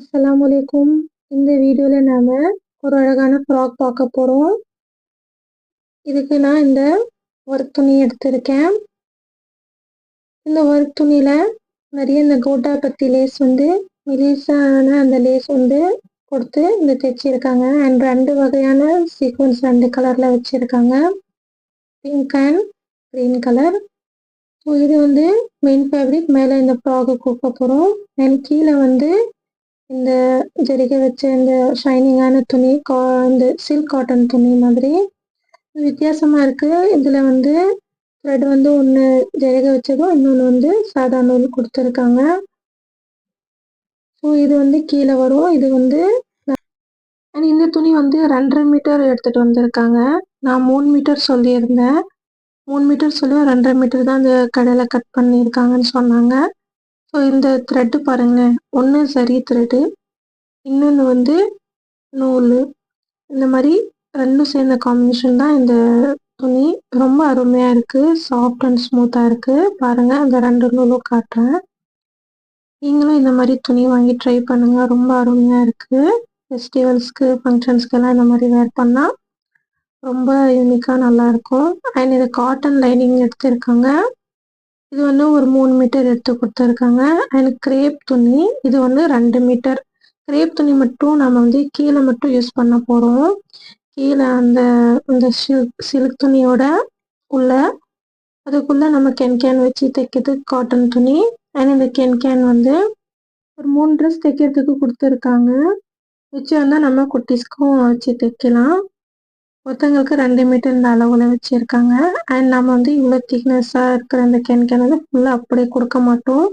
அஸ்லாம் வலைக்கும் இந்த வீடியோவில் நாம் ஒரு அழகான ஃப்ராக் பார்க்க போகிறோம் இதுக்கு நான் இந்த ஒர்க் துணி எடுத்திருக்கேன். இந்த ஒர்க் துணியில் நிறைய இந்த கோட்டா பத்தி லேஸ் வந்து மெலிசான அந்த லேஸ் வந்து கொடுத்து இந்த தைச்சிருக்காங்க. அண்ட் ரெண்டு வகையான சீக்வன்ஸ் ரெண்டு கலரில் வச்சுருக்காங்க. Pink and green colour so இது வந்து மெயின் ஃபேப்ரிக் மேலே இந்த ஃப்ராக்கு கொடுக்க போகிறோம் அண்ட் கீழே வந்து இந்த ஜரிகை வச்ச இந்த ஷைனிங்கான துணி கா இந்த சில்க் காட்டன் துணி மாதிரி வித்தியாசமாக இருக்குது இதில் வந்து த்ரெட் வந்து ஒன்று ஜரிகை வச்சதும் இன்னொன்று வந்து சாதா நூல் கொடுத்துருக்காங்க. ஸோ இது வந்து கீழே வரும். இது வந்து அண்ட் இந்த துணி வந்து ரெண்டரை மீட்டர் எடுத்துகிட்டு வந்திருக்காங்க. நான் மூணு மீட்டர் சொல்லியிருந்தேன். மூணு மீட்டர் சொல்லி ரெண்டரை மீட்டர் தான் அந்த கடையில் கட் பண்ணியிருக்காங்கன்னு சொன்னாங்க. ஸோ இந்த த்ரெட்டு பாருங்களேன் ஒன்று சரி த்ரெட்டு இன்னொன்று வந்து நூல். இந்த மாதிரி ரெண்டும் சேர்ந்த காம்பினேஷன் தான் இந்த துணி. ரொம்ப அருமையாக இருக்குது சாஃப்ட் அண்ட் ஸ்மூத்தாக இருக்குது பாருங்கள் அந்த ரெண்டு நூலும் காட்டுறேன். நீங்களும் இந்த மாதிரி துணி வாங்கி ட்ரை பண்ணுங்கள் ரொம்ப அருமையாக இருக்குது ஃபெஸ்டிவல்ஸ்க்கு ஃபங்க்ஷன்ஸ்க்கெல்லாம் இந்த மாதிரி வேர் பண்ணால் ரொம்ப யூனிக்காக நல்லாயிருக்கும் அண்ட் இது காட்டன் லைனிங் எடுத்திருக்காங்க. இது வந்து ஒரு மூணு மீட்டர் எடுத்து கொடுத்துருக்காங்க. அண்ட் கிரேப் துணி இது வந்து ரெண்டு மீட்டர். கிரேப் துணி மட்டும் நம்ம வந்து கீழே மட்டும் யூஸ் பண்ண போகிறோம் கீழே அந்த இந்த சில்க் சில்க் துணியோட உள்ள அதுக்குள்ளே நம்ம கென் கேன் வச்சு தைக்கிறது காட்டன் துணி. அண்ட் இந்த கென் கேன் வந்து ஒரு மூணு ட்ரெஸ் தைக்கிறதுக்கு கொடுத்துருக்காங்க. வச்சு வந்து நம்ம குட்டீஸ்க்கும் வச்சு தைக்கலாம். ஒருத்தங்களுக்கு ரெண்டு மீட்டர் இந்த அளவில் வச்சுருக்காங்க. அண்ட் நம்ம வந்து இவ்வளோ திக்னஸ்ஸாக இருக்கிற அந்த கேன் கேன் வந்து ஃபுல்லாக அப்படியே கொடுக்க மாட்டோம்.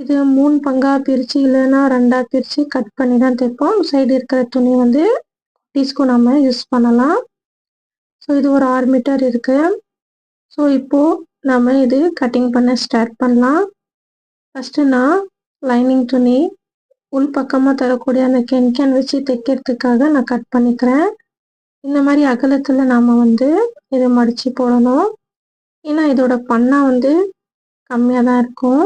இது மூணு பங்காக பிரித்து இல்லைன்னா ரெண்டாக பிரித்து கட் பண்ணி தான் தைப்போம் சைடு இருக்கிற துணி வந்து குட்டீஸ்க்கும் நம்ம யூஸ் பண்ணலாம். ஸோ இது ஒரு ஆறு மீட்டர் இருக்குது ஸோ இப்போது நம்ம இது கட்டிங் பண்ண ஸ்டார்ட் பண்ணலாம். ஃபஸ்ட்டு நான் லைனிங் துணி உள் பக்கமாக தரக்கூடிய அந்த கேன் கேன் வச்சு தைக்கிறதுக்காக நான் கட் பண்ணிக்கிறேன். இந்த மாதிரி அகலத்தில் நாம் வந்து இதை மடித்து போடணும். ஏன்னா இதோட பண்ணா வந்து கம்மியாக தான் இருக்கும்.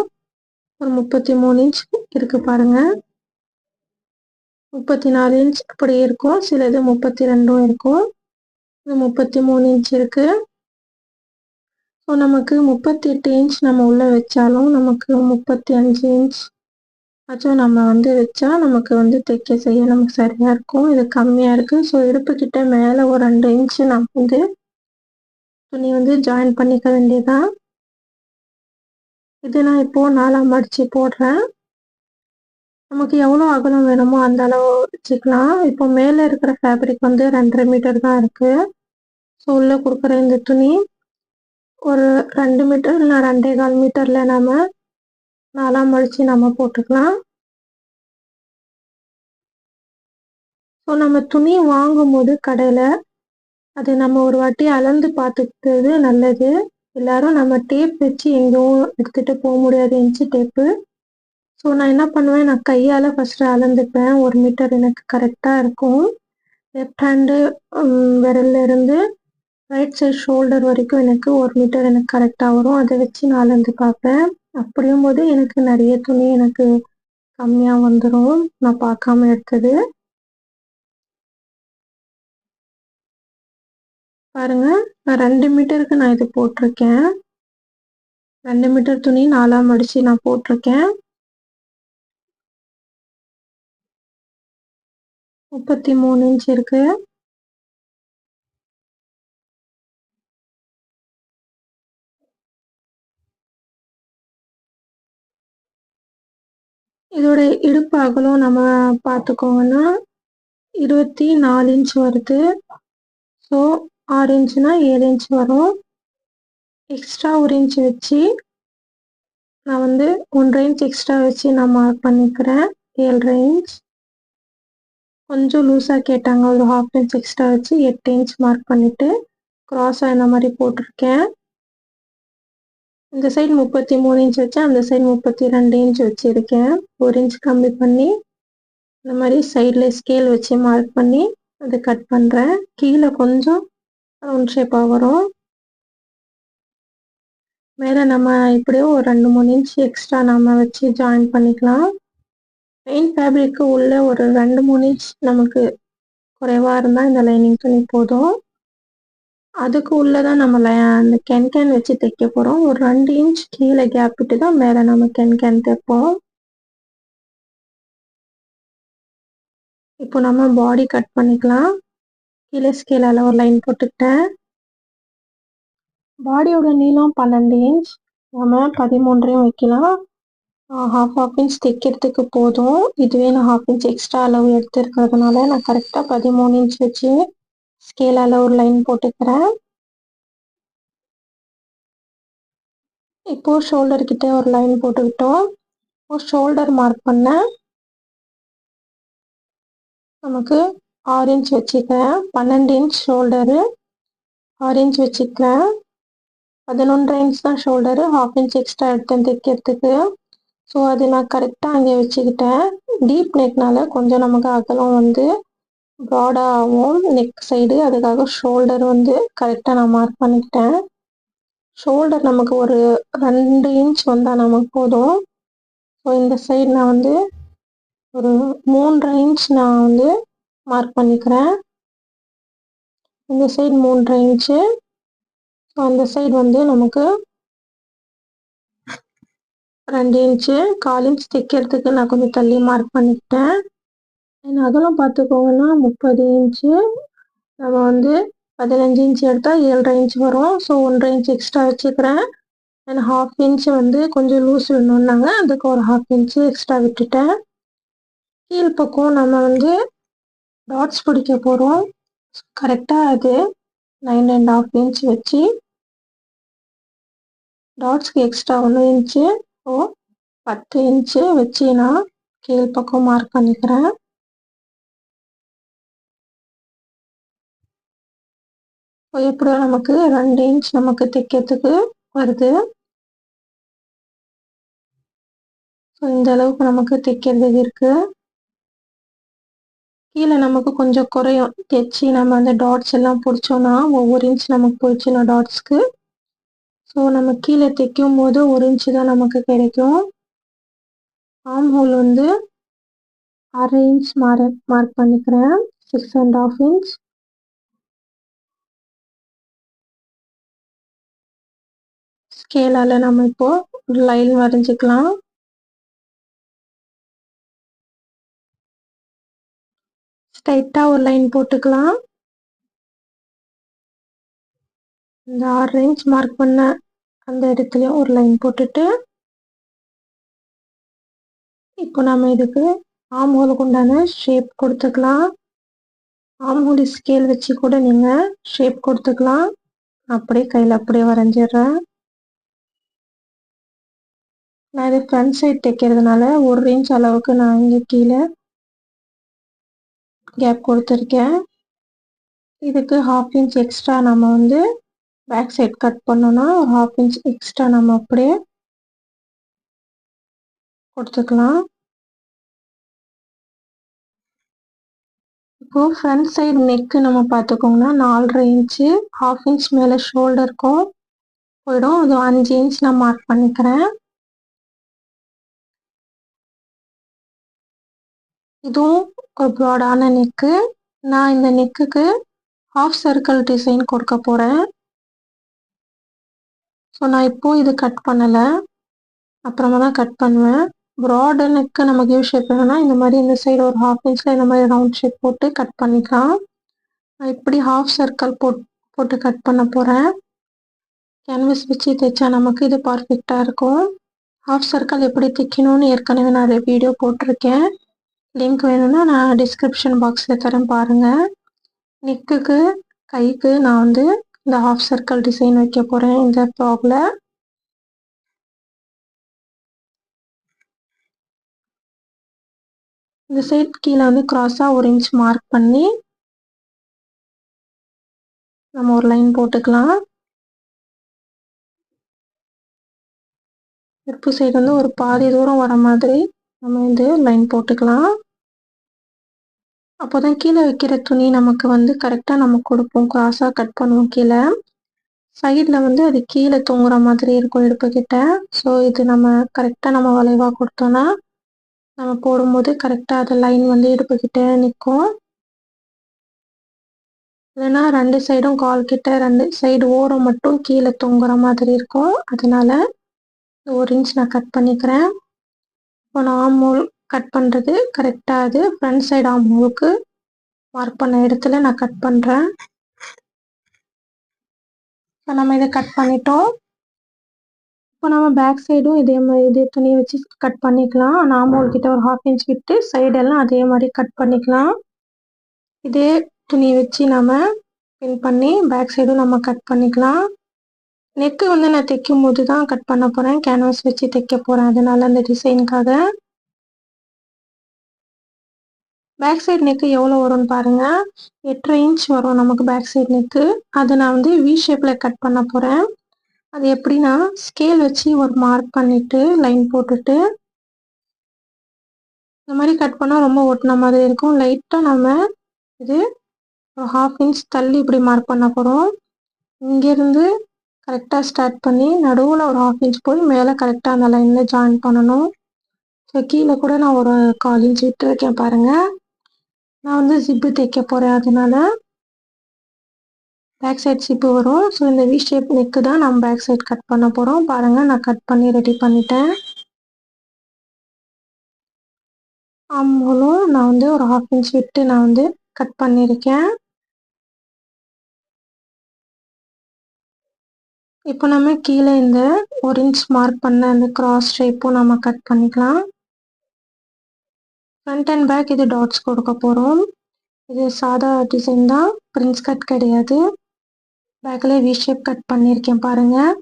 ஒரு முப்பத்தி மூணு இன்ச் இருக்குது பாருங்கள் முப்பத்தி நாலு இன்ச் அப்படி இருக்கும். சில இது முப்பத்தி ரெண்டும் இருக்கும். இது முப்பத்தி மூணு இன்ச் இருக்குது ஸோ நமக்கு முப்பத்தி எட்டு இன்ச் நம்ம உள்ளே வச்சாலும் நமக்கு முப்பத்தி அஞ்சு இன்ச் ஆச்சும் நம்ம வந்து வச்சா நமக்கு வந்து தைக்க செய்ய நமக்கு சரியாக இருக்கும். இது கம்மியாக இருக்குது ஸோ இடுப்புக்கிட்ட மேலே ஒரு ரெண்டு இன்ச்சு நம்ம வந்து துணி வந்து ஜாயின் பண்ணிக்க வேண்டியதான் இது நான் இப்போது நாலாம் மடித்து போடுறேன். நமக்கு எவ்வளோ அகலம் வேணுமோ அந்த அளவு வச்சுக்கலாம். இப்போ மேலே இருக்கிற ஃபேப்ரிக் வந்து ரெண்டரை மீட்டர் தான் இருக்குது ஸோ உள்ளே கொடுக்குற இந்த துணி ஒரு ரெண்டு மீட்டர் இல்லை ரெண்டே கால் மீட்டரில் நம்ம நாலாம் மடித்து நம்ம போட்டுக்கலாம். ஸோ நம்ம துணி வாங்கும்போது கடையில் அது நம்ம ஒரு வாட்டி அளந்து பார்த்துக்கிறது நல்லது. எல்லாரும் நம்ம டேப் வச்சு எங்கேயும் எடுத்துகிட்டு போக முடியாது இன்ச்சு டேப்பு ஸோ நான் என்ன பண்ணுவேன்? நான் கையால் ஃபஸ்ட்டு அளந்துப்பேன். ஒரு மீட்டர் எனக்கு கரெக்டாக இருக்கும். லெஃப்ட் ஹேண்டு விரல்ல இருந்து ரைட் சைட் ஷோல்டர் வரைக்கும் எனக்கு ஒரு மீட்டர் எனக்கு கரெக்டாக வரும். அதை வச்சு நான் அளந்து பார்ப்பேன். அப்படியும் போது எனக்கு நிறைய துணி எனக்கு கம்மியாக வந்துடும் நான் பார்க்காம எடுத்தது. பாருங்க நான் ரெண்டு மீட்டருக்கு நான் இது போட்டிருக்கேன். ரெண்டு மீட்டர் துணி நாலாம் மடித்து நான் போட்டிருக்கேன். முப்பத்தி மூணு இன்ச் இருக்கு. இதோட இடுப்பு அகலம் நம்ம பார்த்துக்கோங்கன்னா இருபத்தி நாலு இன்ச் வருது. ஸோ ஆறு இன்ச்சுனா ஏழு இன்ச் வரும். எக்ஸ்ட்ரா ஒரு இன்ச் வச்சு நான் வந்து ஒன்றரை இன்ச் எக்ஸ்ட்ரா வச்சு நான் மார்க் பண்ணிக்கிறேன். ஏழரை இன்ச் கொஞ்சம் லூஸாக கேட்டாங்க. ஒரு ஹாஃப் இன்ச் எக்ஸ்ட்ரா வச்சு எட்டு இன்ச் மார்க் பண்ணிவிட்டு க்ராஸாக இந்த மாதிரி போட்டிருக்கேன். இந்த சைடு முப்பத்தி மூணு இன்ச் வச்சு அந்த சைடு முப்பத்தி ரெண்டு இன்ச் வச்சுருக்கேன். ஒரு இன்ச் கம்மி பண்ணி இந்த மாதிரி சைடில் ஸ்கேல் வச்சு மார்க் பண்ணி அதை கட் பண்ணுறேன் கீழே கொஞ்சம் ரவுண்ட் ஷேப்பாக வரும். மேலே நம்ம இப்படியோ ஒரு ரெண்டு மூணு இன்ச் எக்ஸ்ட்ரா நம்ம வச்சு ஜாயின் பண்ணிக்கலாம். மெயின் ஃபேப்ரிக்கு உள்ள ஒரு ரெண்டு மூணு இன்ச் நமக்கு குறைவாக இருந்தால் இந்த லைனிங் துணி போதும். அதுக்கு உள்ளே தான் நம்ம அந்த கேன் கேன் வச்சு தைக்க போகிறோம் ஒரு ரெண்டு இன்ச் கீழே கேப் விட்டு தான் மேலே நம்ம கேன் கேன் தைப்போம். இப்போ நம்ம பாடி கட் பண்ணிக்கலாம். கீழே ஸ்கேலால் ஒரு லைன் போட்டுக்கிட்டேன். பாடியோட நீளம் பன்னெண்டு இன்ச் நம்ம பதிமூன்றையும் வைக்கலாம். ஹாஃப் ஹாஃப் இன்ச் தைக்கிறதுக்கு போதும். இதுவே நான் ஹாஃப் இன்ச் எக்ஸ்ட்ரா அளவு எடுத்துருக்கிறதுனால நான் கரெக்டாக பதிமூணு இன்ச் வச்சு ஸ்கேலால் ஒரு லைன் போட்டுக்கிறேன். இப்போ ஷோல்டர் கிட்ட ஒரு லைன் போட்டுக்கிட்டோம். இப்போ ஷோல்டர் மார்க் பண்ண நமக்கு ஆறு இன்ச் வச்சுக்கிறேன். பன்னெண்டு இன்ச் ஷோல்டரு ஆறு இன்ச் வச்சுக்கிறேன். பதினொன்றரை இன்ச் தான் ஷோல்டரு ஹாஃப் இன்ச் எக்ஸ்ட்ரா எடுத்தேன் தைக்கிறதுக்கு. ஸோ அது நான் கரெக்டாக அங்கே வச்சுக்கிட்டேன். டீப் நெக்னால் கொஞ்சம் நமக்கு அகலம் வந்து ப்ராடாகவும் நெக் சைடு அதுக்காக ஷோல்டர் வந்து கரெக்டாக நான் மார்க் பண்ணிக்கிட்டேன். ஷோல்டர் நமக்கு ஒரு ரெண்டு இன்ச் வந்தால் நமக்கு போதும். ஸோ இந்த சைடு நான் வந்து ஒரு மூன்றரை இன்ச் நான் வந்து மார்க் பண்ணிக்கிறேன். இந்த சைடு மூன்றரை இன்ச்சு ஸோ அந்த சைடு வந்து நமக்கு ரெண்டு இன்ச்சு கால் இன்ச் தைக்கிறதுக்கு நான் கொஞ்சம் தள்ளி மார்க் பண்ணிக்கிட்டேன். அகலம் பார்த்துக்கோங்கன்னா முப்பது இன்ச்சு நம்ம வந்து பதினஞ்சு இன்ச்சு எடுத்தால் ஏழரை இன்ச் வரும். ஸோ ஒன்றரை இன்ச் எக்ஸ்ட்ரா வச்சுக்கிறேன். அண்ட் ஹாஃப் இன்ச் வந்து கொஞ்சம் லூஸ் வேணும்னாங்க அதுக்கு ஒரு ஹாஃப் இன்ச்சு எக்ஸ்ட்ரா விட்டுட்டேன். கீழ் பக்கம் நம்ம வந்து டாட்ஸ் பிடிக்க போகிறோம் கரெக்டாக அது நைன் அண்ட் ஹாஃப் இன்ச் வச்சு. டாட்ஸ்க்கு எக்ஸ்ட்ரா ஒன்று இன்ச்சு ஸோ பத்து இன்ச்சு வச்சு நான் கீழ் பக்கம் மார்க் பண்ணிக்கிறேன். எப்படியோ நமக்கு ரெண்டு இன்ச் நமக்கு தைக்கிறதுக்கு வருது? ஸோ இந்த அளவுக்கு நமக்கு தைக்கிறதுக்கு இருக்கு? கீழே நமக்கு கொஞ்சம் குறையும். தைச்சி நம்ம அந்த டாட்ஸ் எல்லாம் பிடிச்சோன்னா ஒவ்வொரு இன்ச் நமக்கு போயிடுச்சுன்னா டாட்ஸ்க்கு ஸோ நம்ம கீழே தைக்கும் போது ஒரு இன்ச்சு தான் நமக்கு கிடைக்கும். ஆம் ஹோல் வந்து அரை இன்ச் மார்க் மார்க் பண்ணிக்கிறேன். சிக்ஸ் அண்ட் ஆஃப் இன்ச் ஸ்கேலால் நம்ம இப்போ ஒரு லைன் வரைஞ்சிக்கலாம் ஸ்ட்ரைட்டாக ஒரு லைன் போட்டுக்கலாம். இந்த ஆறு மார்க் பண்ண அந்த இடத்துலையும் ஒரு லைன் போட்டுட்டு இப்போ நம்ம இதுக்கு ஆம் ஹோலுக்கு உண்டான ஷேப் கொடுத்துக்கலாம். ஆம் ஹோல் ஸ்கேல் வச்சு கூட நீங்கள் ஷேப் கொடுத்துக்கலாம். அப்படியே கையில் அப்படியே வரைஞ்சிடுறேன். நான் இது ஃப்ரண்ட் சைட் தைக்கிறதுனால ஒரு இன்ச் அளவுக்கு நான் இங்கே கீழே கேப் கொடுத்துருக்கேன். இதுக்கு ஹாஃப் இன்ச் எக்ஸ்ட்ரா நம்ம வந்து பேக் சைட் கட் பண்ணோன்னா ஒரு ஹாஃப் இன்ச் எக்ஸ்ட்ரா நம்ம அப்படியே கொடுத்துக்கலாம். இப்போது ஃப்ரண்ட் சைடு நெக்கு நம்ம பார்த்துக்கோங்கன்னா நாலரை இன்ச்சு ஹாஃப் இன்ச் மேலே ஷோல்டருக்கும் போயிடும். அது அஞ்சு இன்ச் நான் மார்க் பண்ணிக்கிறேன். இதுவும் ஒரு ப்ராடான நெக்கு நான் இந்த நெக்குக்கு ஹாஃப் சர்க்கிள் டிசைன் கொடுக்க போகிறேன் ஸோ நான் இப்போது இது கட் பண்ணலை. அப்புறமா தான் கட் பண்ணுவேன். ப்ராடு நெக்கு நமக்கு யூ ஷேப் வேணும்னா இந்த மாதிரி இந்த சைடு ஒரு ஹாஃப் இன்ச்சில் இந்த மாதிரி ரவுண்ட் ஷேப் போட்டு கட் பண்ணிக்கலாம். நான் இப்படி ஹாஃப் சர்க்கிள் போட் போட்டு கட் பண்ண போகிறேன் கேன்வஸ் வச்சு தைச்சா நமக்கு இது பர்ஃபெக்டாக இருக்கும். ஹாஃப் சர்க்கிள் எப்படி தைக்கணும்னு ஏற்கனவே நான் வீடியோ போட்டிருக்கேன். லிங்க் வேணும்னா நான் டிஸ்கிரிப்ஷன் பாக்ஸில் தரேன் பாருங்கள் நெக்குக்கு கைக்கு நான் வந்து இந்த ஹாஃப் சர்க்கிள் டிசைன் வைக்க போகிறேன் இந்த ஃப்ராகில் இந்த சைட் கீழே வந்து க்ராஸாக ஒரு இன்ச் மார்க் பண்ணி நம்ம ஒரு லைன் போட்டுக்கலாம். இடுப்பு சைடு வந்து ஒரு பாதி தூரம் வர மாதிரி நம்ம வந்து லைன் போட்டுக்கலாம். அப்போ தான் கீழே வைக்கிற துணி நமக்கு வந்து கரெக்டாக நம்ம கொடுப்போம். க்ராஸாக கட் பண்ணுவோம் கீழே. சைடில் வந்து அது கீழே தொங்குற மாதிரி இருக்கும் இடுப்புக்கிட்ட. ஸோ இது நம்ம கரெக்டாக நம்ம வளைவாக கொடுத்தோன்னா நம்ம போடும்போது கரெக்டாக அது லைன் வந்து இடுப்புக்கிட்ட நிற்கும். இல்லைன்னா ரெண்டு சைடும் கால் கிட்ட ரெண்டு சைடு ஓரம் மட்டும் கீழே தொங்குற மாதிரி இருக்கும். அதனால ஒரு இன்ச் நான் கட் பண்ணிக்கிறேன். இப்போ நான் ஹோல் கட் பண்ணுறது கரெக்டாக அது. ஃப்ரண்ட் சைடு ஆமோலுக்கு மார்க் பண்ண இடத்துல நான் கட் பண்ணுறேன் இப்போ நம்ம இதை கட் பண்ணிட்டோம். இப்போ நம்ம பேக் சைடும் இதே மாதிரி இதே துணியை வச்சு கட் பண்ணிக்கலாம். நாமோல் கிட்ட ஒரு ஹாஃப் இன்ச் விட்டு சைடெல்லாம் அதே மாதிரி கட் பண்ணிக்கலாம். இதே துணியை வச்சு நம்ம பின் பண்ணி பேக் சைடும் நம்ம கட் பண்ணிக்கலாம். நெக்கு வந்து நான் தைக்கும் போது தான் கட் பண்ண போகிறேன் கேன்வாஸ் வச்சு தைக்க போகிறேன் அதனால அந்த டிசைனுக்காக பேக் சைடு நெக்கு எவ்வளோ வரும்னு பாருங்கள் எட்டரை இன்ச் வரும் நமக்கு பேக் சைடு நெக்கு. அதை நான் வந்து வி ஷேப்பில் கட் பண்ண போகிறேன் அது எப்படின்னா ஸ்கேல் வச்சு ஒரு மார்க் பண்ணிவிட்டு லைன் போட்டுட்டு இந்த மாதிரி கட் பண்ணால் ரொம்ப ஒட்டின மாதிரி இருக்கும். லைட்டாக நம்ம இது ஒரு ஹாஃப் இன்ச் தள்ளி இப்படி மார்க் பண்ண போகிறோம் இங்கேருந்து கரெக்டாக ஸ்டார்ட் பண்ணி நடுவில் ஒரு ஹாஃப் இன்ச் போய் மேலே கரெக்டாக அந்த லைனில் ஜாயின் பண்ணணும். ஸோ கீழே கூட நான் ஒரு கால் இன்ச் விட்டு வைக்கேன் பாருங்கள் நான் வந்து ஜிப்பு தைக்க போகிறேன் அதனால. பேக் சைட் ஜிப்பு வரும். ஸோ இந்த வி ஷேப் நெக்கு தான் நம்ம பேக் சைட் கட் பண்ண போகிறோம் பாருங்கள் நான் கட் பண்ணி ரெடி பண்ணிட்டேன். ஆம்பூலும் நான் வந்து ஒரு ஹாஃப் இன்ச் விட்டு நான் வந்து கட் பண்ணியிருக்கேன். இப்போ நம்ம கீழே இந்த ஒரு இன்ச் மார்க் பண்ண அந்த கிராஸ் ஷேப்பும் நம்ம கட் பண்ணிக்கலாம். ஃப்ரண்ட் அண்ட் பேக் இது டாட்ஸ் கொடுக்க போகிறோம் இது சாதா டிசைன் தான். பிரின்ஸ் கட் கிடையாது. பேக்கில் வி ஷேப் கட் பண்ணியிருக்கேன் பாருங்கள்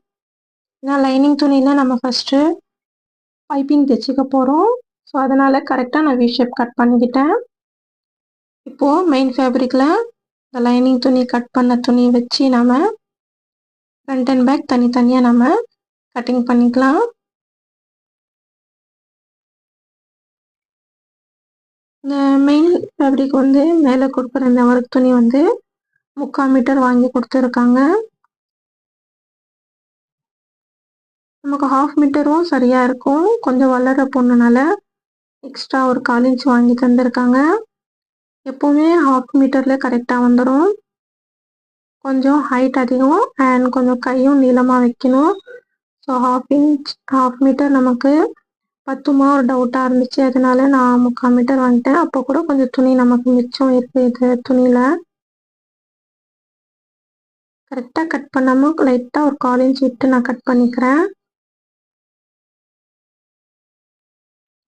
ஏன்னா லைனிங் துணியில் நம்ம ஃபஸ்ட்டு பைப்பிங் தைச்சிக்க போகிறோம் ஸோ அதனால் கரெக்டாக நான் வி ஷேப் கட் பண்ணிக்கிட்டேன். இப்போது மெயின் ஃபேப்ரிக்கில் இந்த லைனிங் துணி கட் பண்ண துணி வச்சு நம்ம ஃப்ரண்ட் அண்ட் பேக் தனித்தனியாக நம்ம கட்டிங் பண்ணிக்கலாம். இந்த மெயின் ஃபேப்ரிக் வந்து மேலே கொடுக்குற இந்த ஒர்க் துணி வந்து முக்கால் மீட்டர் வாங்கி கொடுத்துருக்காங்க. நமக்கு ஹாஃப் மீட்டரும் சரியாக இருக்கும். கொஞ்சம் வளர பொண்ணுனால எக்ஸ்ட்ரா ஒரு கால் இன்ச் வாங்கி தந்திருக்காங்க. எப்போவுமே ஹாஃப் மீட்டரில் கரெக்டாக வந்துடும் கொஞ்சம் ஹைட் அதிகம் அண்ட் கொஞ்சம் கையும் நீளமாக வைக்கணும். So half inch half metre நமக்கு பத்துமா ஒரு டவுட்டாக இருந்துச்சு. அதனால நான் முக்கால் மீட்டர் வாங்கிட்டேன். அப்போ கூட கொஞ்சம் துணி நமக்கு மிச்சம் இருக்குது இது துணியில். கரெக்டாக கட் பண்ணாமல் லைட்டாக ஒரு கால் இன்ச் விட்டு நான் கட் பண்ணிக்கிறேன்.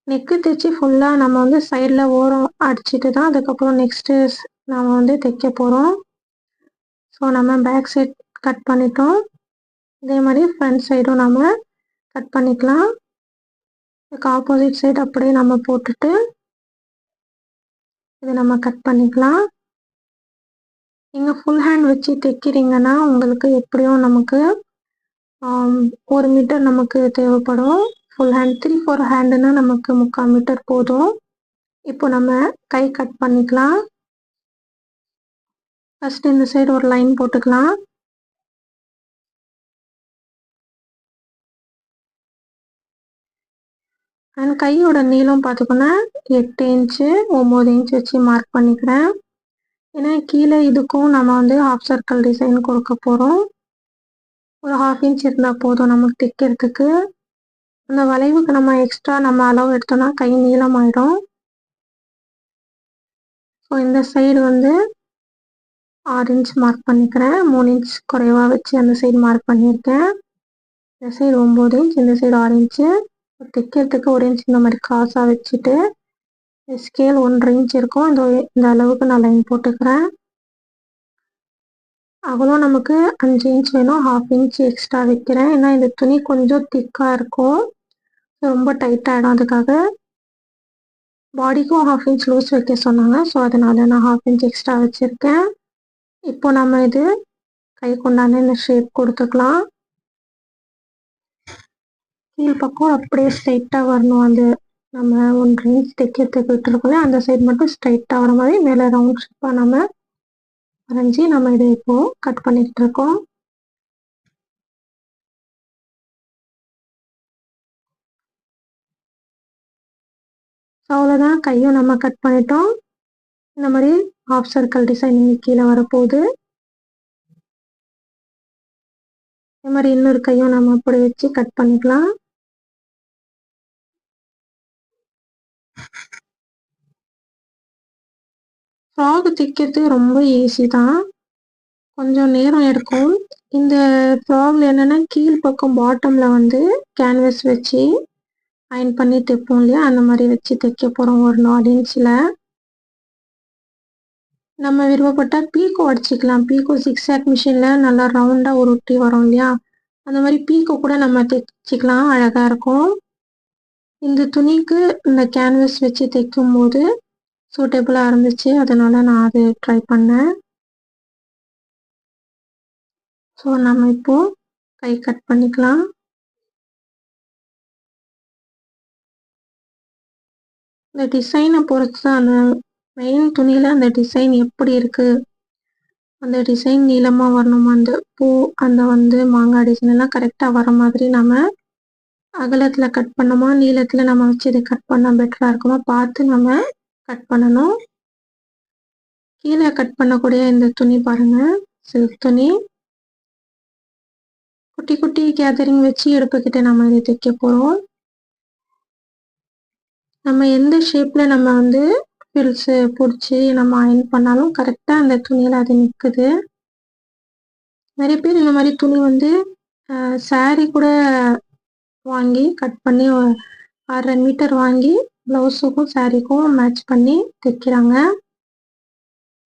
நெக்கு தைச்சி ஃபுல்லாக நம்ம வந்து சைடில் ஓரம் அடிச்சுட்டு தான் அதுக்கப்புறம் நெக்ஸ்ட்டு நம்ம வந்து தைக்க போகிறோம் ஸோ நம்ம பேக் சைட் கட் பண்ணிட்டோம். இதே மாதிரி ஃப்ரண்ட் சைடும் நம்ம கட் பண்ணிக்கலாம். இதுக்கு ஆப்போசிட் சைடு அப்படியே நம்ம போட்டுட்டு இதை நம்ம கட் பண்ணிக்கலாம். நீங்கள் ஃபுல் ஹேண்ட் வச்சு தைக்கிறீங்கன்னா உங்களுக்கு எப்படியும் நமக்கு ஒரு மீட்டர் நமக்கு தேவைப்படும். ஃபுல் ஹேண்ட் த்ரீ ஃபோர் ஹேண்டுன்னா நமக்கு முக்கால் மீட்டர் போதும். இப்போ நம்ம கை கட் பண்ணிக்கலாம். ஃபஸ்ட்டு இந்த சைடு ஒரு லைன் போட்டுக்கலாம். அண்ட் கையோட நீளம் பார்த்துக்கோன்னா எட்டு இன்ச்சு ஒம்பது இன்ச் வச்சு மார்க் பண்ணிக்கிறேன். ஏன்னா கீழே இதுக்கும் நம்ம வந்து ஹாஃப் சர்க்கிள் டிசைன் கொடுக்க போகிறோம் ஒரு ஹாஃப் இன்ச் இருந்தால் போதும் நமக்கு தைக்கிறதுக்கு. அந்த வளைவுக்கு நம்ம எக்ஸ்ட்ரா நம்ம அளவு எடுத்தோம்னா கை நீளமாயிடும். ஸோ இந்த சைடு வந்து ஆறு இன்ச் மார்க் பண்ணிக்கிறேன். மூணு இன்ச் குறைவாக வச்சு அந்த சைடு மார்க் பண்ணியிருக்கேன். இந்த சைடு ஒம்பது இன்ச் இந்த சைடு ஆறு இன்ச்சு தைக்கிறதுக்கு ஒரு இன்ச் இந்த மாதிரி காசாக வச்சுட்டு ஸ்கேல் ஒன்றரை இன்ச் இருக்கும். இந்த இந்த அளவுக்கு நான் லைன் போட்டுக்கிறேன். அவ்வளோ நமக்கு அஞ்சு இன்ச் வேணும். ஹாஃப் இன்ச் எக்ஸ்ட்ரா வைக்கிறேன். ஏன்னா இந்த துணி கொஞ்சம் திக்காக இருக்கும். ரொம்ப டைட்டாகிடும் அதுக்காக. பாடிக்கும் ஹாஃப் இன்ச் லூஸ் வைக்க சொன்னாங்க. ஸோ அதனால் நான் ஹாஃப் இன்ச் எக்ஸ்ட்ரா வச்சுருக்கேன். இப்போ நம்ம இது கை கொண்டாந்து இந்த ஷேப் கொடுத்துக்கலாம். கீழ் பக்கம் அப்படியே ஸ்ட்ரைட்டாக வரணும். அந்த நம்ம ஒன்று ரேஞ்ச் தைக்கிறதுக்கு விட்டுருக்கோம் அந்த சைடு மட்டும் ஸ்ட்ரைட்டாக வர மாதிரி மேலே ரவுண்ட் ஷேப்பாக நம்ம வரைஞ்சி நம்ம இதை இப்போது கட் பண்ணிகிட்டு இருக்கோம். அவ்வளோதான் கையும் நம்ம கட் பண்ணிட்டோம். இந்த மாதிரி ஆஃப் சர்க்கிள் டிசைன் கீழே வரப்போகுது. அதே மாதிரி இன்னொரு கையும் நம்ம அப்படி வச்சு கட் பண்ணிக்கலாம். ஃப்ராக் தைக்கிறது ரொம்ப ஈஸி தான். கொஞ்சம் நேரம் எடுக்கும். இந்த ஃப்ராக்ல என்னென்னா கீழ் பக்கம் பாட்டமில் வந்து கேன்வஸ் வச்சு அயன் பண்ணி தைப்போம் இல்லையா? அந்த மாதிரி வச்சு தைக்க போகிறோம் ஒரு நாலு இன்ச்சில் நம்ம விருப்பப்பட்டால் பீக்கோ அடிச்சுக்கலாம். பீக்கோ சிக்ஸ் ஆக் மிஷினில் நல்லா ரவுண்டாக உருட்டி வரும் இல்லையா? அந்த மாதிரி பீக்கோ கூட நம்ம தைச்சிக்கலாம். அழகாக இருக்கும். இந்த துணிக்கு இந்த கேன்வஸ் வச்சு தைக்கும் போது சூட்டபிளாக இருந்துச்சு. அதனால் நான் அது ட்ரை பண்ணேன். ஸோ நம்ம இப்போ கை கட் பண்ணிக்கலாம். இந்த டிசைனை பொறுத்து தான் அந்த மெயின் துணியில் அந்த டிசைன் எப்படி இருக்குது அந்த டிசைன் நீளமாக வரணுமா? அந்த பூ அந்த வந்து மாங்காய் டிசைன் எல்லாம் கரெக்டாக வர மாதிரி நம்ம அகலத்தில் கட் பண்ணோமா நீளத்தில் நம்ம வச்சு இதை கட் பண்ணால் பெட்டராக இருக்குமா? பார்த்து நம்ம கட் பண்ணணும். கீழே கட் பண்ணக்கூடிய இந்த துணி பாருங்க. சில்க் துணி. குட்டி குட்டி கேதரிங் வச்சு எடுப்புக்கிட்ட நம்ம இதை தைக்க போகிறோம் நம்ம எந்த ஷேப்பில் நம்ம வந்து பிரிச்சு பிடிச்சி நம்ம அயன் பண்ணாலும் கரெக்டாக அந்த துணியில் அது நிற்குது நிறைய பேர் இந்த மாதிரி துணி வந்து சாரீ கூட வாங்கி கட் பண்ணி அரை மீட்டர் வாங்கி ப்ளவுஸுக்கும் சாரீக்கும் மேட்ச் பண்ணி தைக்கிறாங்க.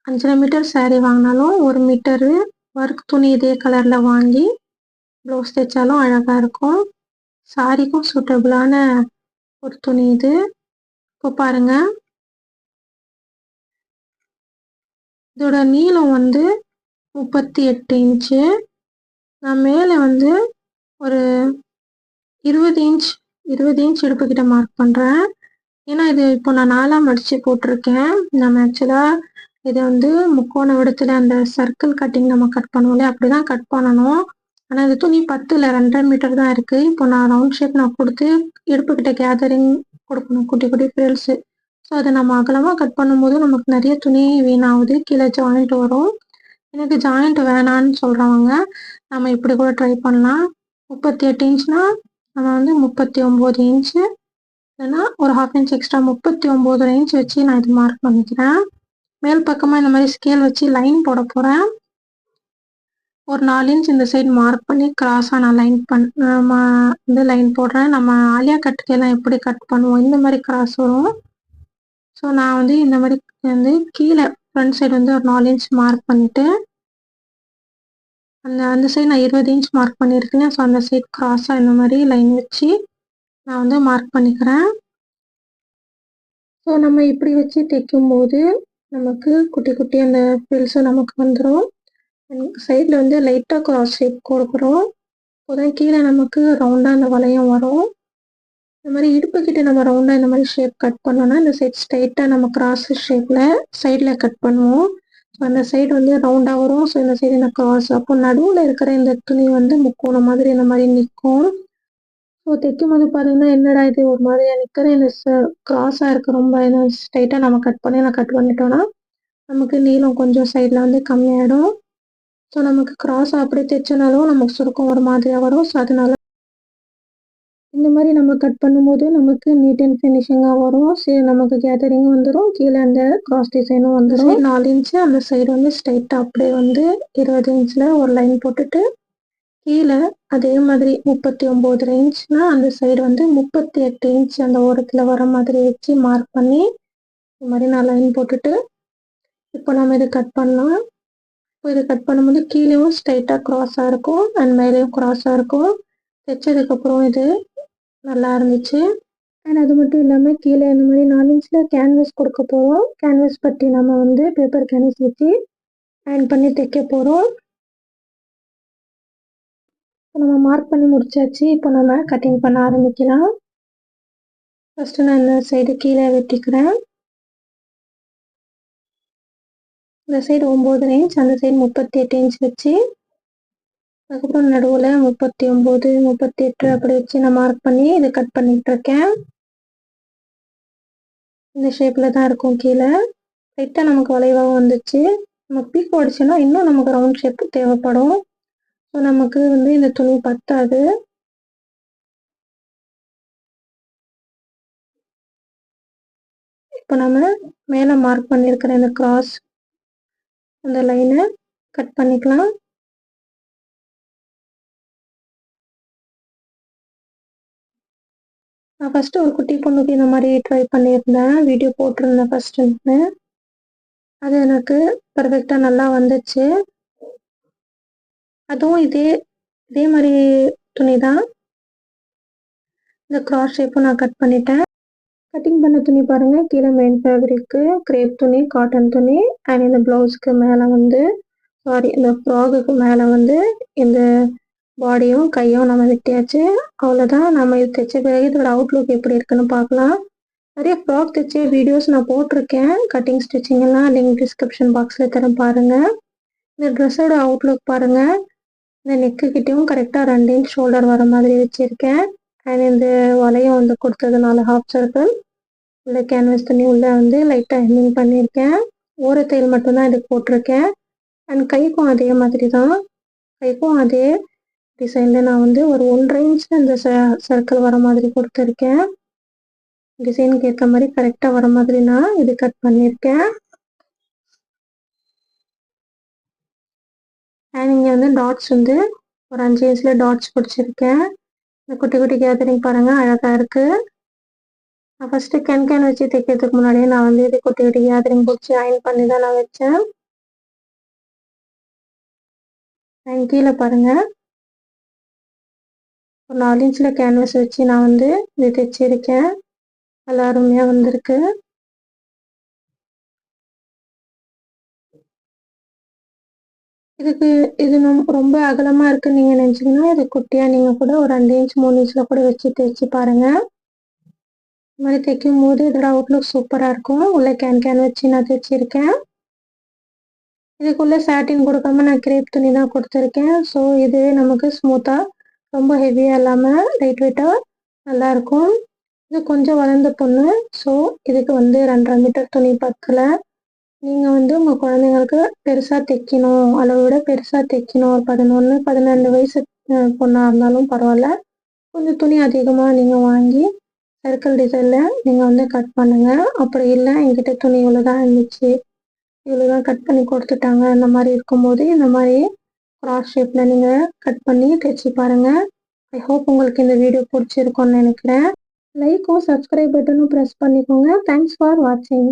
அஞ்சரை மீட்டர் சாரீ வாங்கினாலும் ஒரு மீட்டரு ஒர்க் துணி இதே கலரில் வாங்கி ப்ளவுஸ் தைச்சாலும் அழகாக இருக்கும். சாரிக்கும் சூட்டபிளான ஒரு துணி இது. இப்போ பாருங்க. இதோட நீளம் வந்து முப்பத்தி எட்டு இன்ச்சு. நான் மேலே வந்து ஒரு இருபது இன்ச் இருபது இன்ச் இடுப்புக்கிட்ட மார்க் பண்ணுறேன் ஏன்னா இது இப்போ நான் நாலாம் அடித்து போட்டிருக்கேன். நம்ம ஆக்சுவலாக இதை வந்து முக்கோண விடத்தில் அந்த சர்க்கிள் கட்டிங் நம்ம கட் பண்ணுவோம்ல அப்படி தான் கட் பண்ணணும். ஆனால் இது துணி பத்தில் ரெண்டரை மீட்டர் தான் இருக்குது இப்போ நான் ரவுண்ட் ஷேப் நான் கொடுத்து இடுப்புக்கிட்ட கேதரிங் கொடுக்கணும். குட்டி குட்டி ஃப்ரில்ஸு ஸோ அதை நம்ம அகலமாக கட் பண்ணும்போது நமக்கு நிறைய துணி வீணாகுது. கீழே ஜாயிண்ட் வரும். எனக்கு ஜாயிண்ட் வேணான்னு சொல்கிறவங்க நம்ம இப்படி கூட ட்ரை பண்ணலாம். முப்பத்தி எட்டு இன்ச்னால் நம்ம வந்து முப்பத்தி ஒம்பது இன்ச்சு இல்லைன்னா ஒரு ஹாஃப் இன்ச் எக்ஸ்ட்ரா முப்பத்தி ஒம்பது இன்ச் வச்சு நான் இது மார்க் பண்ணிக்கிறேன். மேல் பக்கமாக இந்த மாதிரி ஸ்கேல் வச்சு லைன் போட போகிறேன் ஒரு நாலு இன்ச் இந்த சைடு மார்க் பண்ணி கிராஸாக நான் லைன் பண் நம்ம வந்து லைன் போடுறேன். நம்ம ஆலியா கட்டுக்கெல்லாம் எப்படி கட் பண்ணுவோம்? இந்த மாதிரி கிராஸ் வரும். ஸோ நான் வந்து இந்த மாதிரி வந்து கீழே ஃப்ரண்ட் சைடு வந்து ஒரு நாலு இன்ச் மார்க் பண்ணிவிட்டு அந்த அந்த சைடு நான் இருபது இன்ச் மார்க் பண்ணியிருக்கேன். ஸோ அந்த சைடு கிராஸாக இந்த மாதிரி லைன் வச்சு நான் வந்து மார்க் பண்ணிக்கிறேன். ஸோ நம்ம இப்படி வச்சு தைக்கும்போது நமக்கு குட்டி குட்டி அந்த ஃபில்ஸும் நமக்கு வந்துடும் சைடில் வந்து லைட்டாக கிராஸ் ஷேப் கொடுக்குறோம். அப்போதான் கீழே நமக்கு ரவுண்டாக அந்த வளையம் வரும். இந்த மாதிரி இடுப்பு கிட்ட நம்ம ரவுண்டாக இந்த மாதிரி ஷேப் கட் பண்ணோம்னா இந்த சைட் ஸ்ட்ரைட்டாக நம்ம கிராஸ் ஷேப்பில் சைடில் கட் பண்ணுவோம். ஸோ அந்த சைடு வந்து ரவுண்டாக வரும். ஸோ இந்த சைடு இந்த கிராஸ் அப்போ நடுவில் இருக்கிற இந்த துணி வந்து முக்கோணம் மாதிரி இந்த மாதிரி நிற்கும். ஸோ தைக்கும் போது பார்த்தீங்கன்னா என்னடா இது? ஒரு மாதிரியா நிற்கிற இந்த கிராஸாக இருக்க ரொம்ப ஸ்ட்ரைட்டாக நம்ம கட் பண்ணி நான் கட் பண்ணிட்டோம்னா நமக்கு நீளம் கொஞ்சம் சைடில் வந்து கம்மியாயிடும். ஸோ நமக்கு கிராஸ் அப்படி தைச்சனாலும் நமக்கு சுருக்கம் ஒரு மாதிரியாக வரும். ஸோ அதனால இந்த மாதிரி நம்ம கட் பண்ணும்போது நமக்கு நீட் அண்ட் ஃபினிஷிங்காக வரும். சரி நமக்கு கேதரிங் வந்துடும் கீழே அந்த கிராஸ் டிசைனும் வந்துடும் நாலு இன்ச்சு அந்த சைடு வந்து ஸ்ட்ரைட்டாக அப்படியே வந்து இருபது இன்ச்சில் ஒரு லைன் போட்டுட்டு கீழே அதே மாதிரி முப்பத்தி ஒம்பது இன்ச்னா அந்த சைடு வந்து முப்பத்தி எட்டு இன்ச் அந்த ஓரத்தில் வர மாதிரி வச்சு மார்க் பண்ணி இந்த மாதிரி நான் லைன் போட்டுட்டு இப்போ நம்ம இதை கட் பண்ணலாம். இப்போ இதை கட் பண்ணும்போது கீழேயும் ஸ்ட்ரைட்டாக க்ராஸாக இருக்கும். அண்ட் மேலேயும் க்ராஸாக இருக்கும். தைச்சதுக்கப்புறம் இது நல்லா இருந்துச்சு. அண்ட் அது மட்டும் இல்லாமல் கீழே இந்த மாதிரி நாலு இன்ச்சில் கேன்வஸ் கொடுக்க போகிறோம் கேன்வஸ் பற்றி நம்ம வந்து பேப்பர் கேன்வஸ் வச்சு அயன் பண்ணி தைக்க போகிறோம் இப்போ நம்ம மார்க் பண்ணி முடிச்சாச்சு. இப்போ நம்ம கட்டிங் பண்ண ஆரம்பிக்கலாம். ஃபஸ்ட்டு நான் இந்த சைடு கீழே வெட்டிக்கிறேன். இந்த சைடு ஒம்பது இன்ச் அந்த சைடு முப்பத்தி எட்டு இன்ச் வச்சு அதுக்கப்புறம் நடுவில் முப்பத்தி ஒம்பது முப்பத்தி எட்டு அப்படி வச்சு நான் மார்க் பண்ணி இதை கட் பண்ணிட்டு இருக்கேன். இந்த ஷேப்பில் தான் இருக்கும் கீழே. லைட்டாக நமக்கு வளைவாகவும் வந்துச்சு. நமக்கு பீக் ஓடிச்சுன்னா இன்னும் நமக்கு ரவுண்ட் ஷேப் தேவைப்படும். ஸோ நமக்கு வந்து இந்த துணி பத்தாது. இப்போ நம்ம மேலே மார்க் பண்ணியிருக்கிற இந்த கிராஸ் அந்த லைனை கட் பண்ணிக்கலாம். நான் ஃபஸ்ட்டு ஒரு குட்டி பொண்ணுக்கு இந்த மாதிரி ட்ரை பண்ணியிருந்தேன். வீடியோ போட்டிருந்தேன் ஃபஸ்ட்டுன்னு அது எனக்கு பர்ஃபெக்டாக நல்லா வந்துச்சு. அதுவும் இதே இதே மாதிரி துணி தான் இந்த கிராஸ் ஷேப்பும் நான் கட் பண்ணிட்டேன். கட்டிங் பண்ண துணி பாருங்கள் கீழே மெயின் ஃபேப்ரிக்கு கிரேப் துணி காட்டன் துணி அண்ட் இந்த ப்ளவுஸ்க்கு மேலே வந்து சாரி இந்த ஃப்ராகுக்கு மேலே வந்து இந்த பாடியும் கையும் நம்ம வெட்டியாச்சு. அவ்வளோதான் நம்ம இது தைச்ச பிறகு இதோட அவுட்லுக் எப்படி இருக்குன்னு பார்க்கலாம். நிறைய ஃப்ராக் தைச்ச வீடியோஸ் நான் போட்டிருக்கேன். கட்டிங் ஸ்டிச்சிங் எல்லாம் லிங்க் டிஸ்கிரிப்ஷன் பாக்ஸில் தரேன் பாருங்கள் இந்த ட்ரெஸ்ஸோட அவுட்லுக் பாருங்கள் இந்த நெக்கு கிட்டேயும் கரெக்டாக ரெண்டு இன்ச் ஷோல்டர் வர மாதிரி வச்சுருக்கேன். அண்ட் இந்த வலையும் வந்து கொடுத்ததுனால ஹாஃப் சர்க்கிள் உள்ள கேன்வஸ் தண்ணி உள்ளே வந்து லைட்டாக ஹெம்மிங் பண்ணியிருக்கேன் ஓரத்தையில் மட்டும்தான் இதுக்கு போட்டிருக்கேன். அண்ட் கைக்கும் அதே மாதிரி தான் கைக்கும் அதே டிசைனில் நான் வந்து ஒரு ஒன்றரை இன்ச் அந்த ச சர்க்கிள் வர மாதிரி கொடுத்துருக்கேன். டிசைனுக்கு ஏற்ற மாதிரி கரெக்டாக வர மாதிரி நான் இது கட் பண்ணியிருக்கேன் அண்ட் இங்கே வந்து டாட்ஸ் வந்து ஒரு அஞ்சு இன்ச்சில் டாட்ஸ் பிடிச்சிருக்கேன். இந்த குட்டி குட்டி கேதரிங் பாருங்கள் அழகாக இருக்குது நான் ஃபஸ்ட்டு கேன் கேன் வச்சு தைக்கிறதுக்கு முன்னாடியே நான் வந்து இது குட்டி குட்டி கேதரிங் பிடிச்சி அயன் பண்ணி தான் நான் வச்சேன். அண்ட் கீழே பாருங்கள் ஒரு நாலு இன்ச்சில் கேன்வஸ் வச்சு நான் வந்து இது தைச்சிருக்கேன். நல்லா அருமையாக வந்திருக்கு. இதுக்கு இது ரொம்ப அகலமாக இருக்குன்னு நீங்கள் நினச்சிங்கன்னா இது குட்டியாக நீங்கள் கூட ஒரு ரெண்டு இன்ச் மூணு இன்ச்சில் கூட வச்சு தைச்சி பாருங்கள் இது மாதிரி தைக்கும் போது இதோட அவுட்லுக் சூப்பராக இருக்கும். உள்ளே கேன் கேன் வச்சு நான் தைச்சிருக்கேன். இதுக்குள்ளே சாட்டின் கொடுக்காம நான் கிரேப் துணி தான் கொடுத்துருக்கேன். ஸோ இது நமக்கு ஸ்மூத்தாக ரொம்ப ஹெவியாக இல்லாமல் லைட் வெயிட்டாக நல்லாயிருக்கும் இது கொஞ்சம் வளர்ந்த பொண்ணு. ஸோ இதுக்கு வந்து ரெண்டரை மீட்டர் துணி பத்தில் நீங்கள் வந்து உங்கள் குழந்தைங்களுக்கு பெருசாக தைக்கணும். அளவை விட பெருசாக தைக்கணும். ஒரு பதினொன்று பதினெண்டு வயசு பொண்ணாக இருந்தாலும் பரவாயில்ல. கொஞ்சம் துணி அதிகமாக நீங்கள் வாங்கி சர்க்கிள் டிசைனில் நீங்கள் வந்து கட் பண்ணுங்கள் அப்படி இல்லை என்கிட்ட துணி இவ்வளோ தான் இருந்துச்சு. இவ்வளோ தான் கட் பண்ணி கொடுத்துட்டாங்க. அந்த மாதிரி இருக்கும்போது இந்த மாதிரி கிராஸ் ஷேப்பில் நீங்கள் கட் பண்ணி தைச்சி பாருங்கள் ஐ ஹோப் உங்களுக்கு இந்த வீடியோ பிடிச்சிருக்கோன்னு நினைக்கிறேன். லைக்கும் சப்ஸ்கிரைப் பட்டனும் ப்ரெஸ் பண்ணிக்கோங்க. தேங்க்ஸ் ஃபார் வாட்சிங்